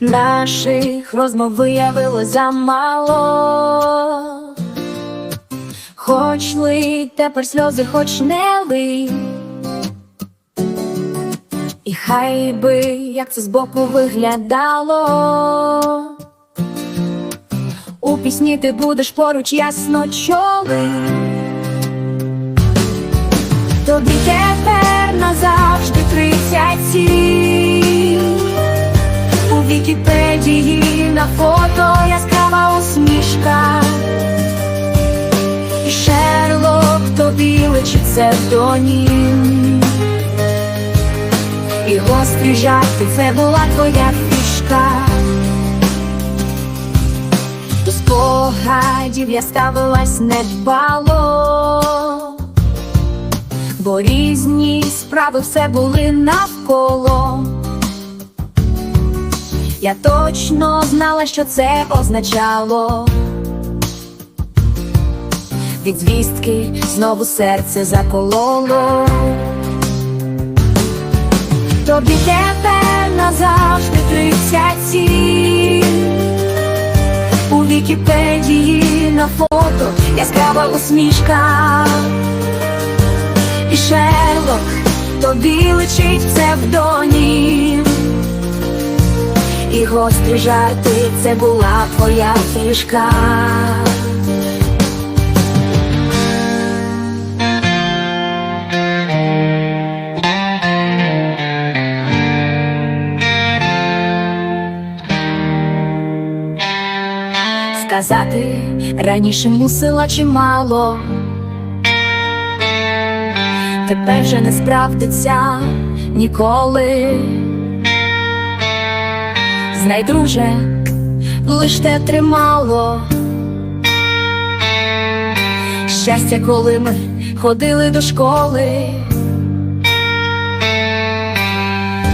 Наших розмов виявилось замало. Хоч лить тепер сльози, хоч не лий. І хай би як це збоку виглядало. У пісні ти будеш поруч ясно чоли. Тобі тепер назавжди 37 У Вікіпедії на фото яскрава усмішка. І Шерлок тобі личить псевдонім. І гострі жарти це була твоя фішка. До спогадів я ставилась недбало, бо різні справи все були навколо. Я точно знала, що це означало. Від звістки знову серце закололо. Тобі тепер назавжди 37 У Вікіпедії на фото яскрава усмішка І Шерлок тобі личить псевдонім І гострі жарти. Це була твоя фішка Сказати раніше мусила чимало, тепер вже не справдиться ніколи. Знай, друже, лиш те тримало. Щастя, коли ми ходили до школи.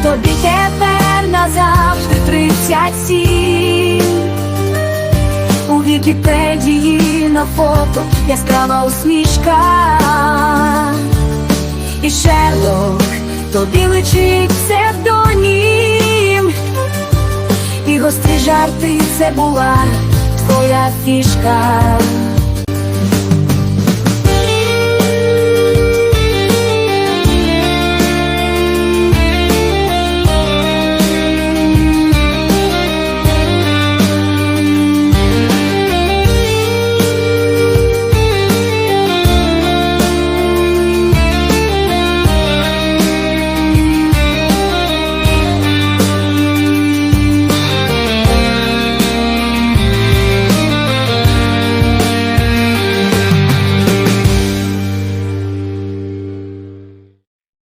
Тобі тепер назавжди 37 У Вікіпедії на фото яскрава усмішка І Шерлок тобі личить гострі жарти це була твоя фішка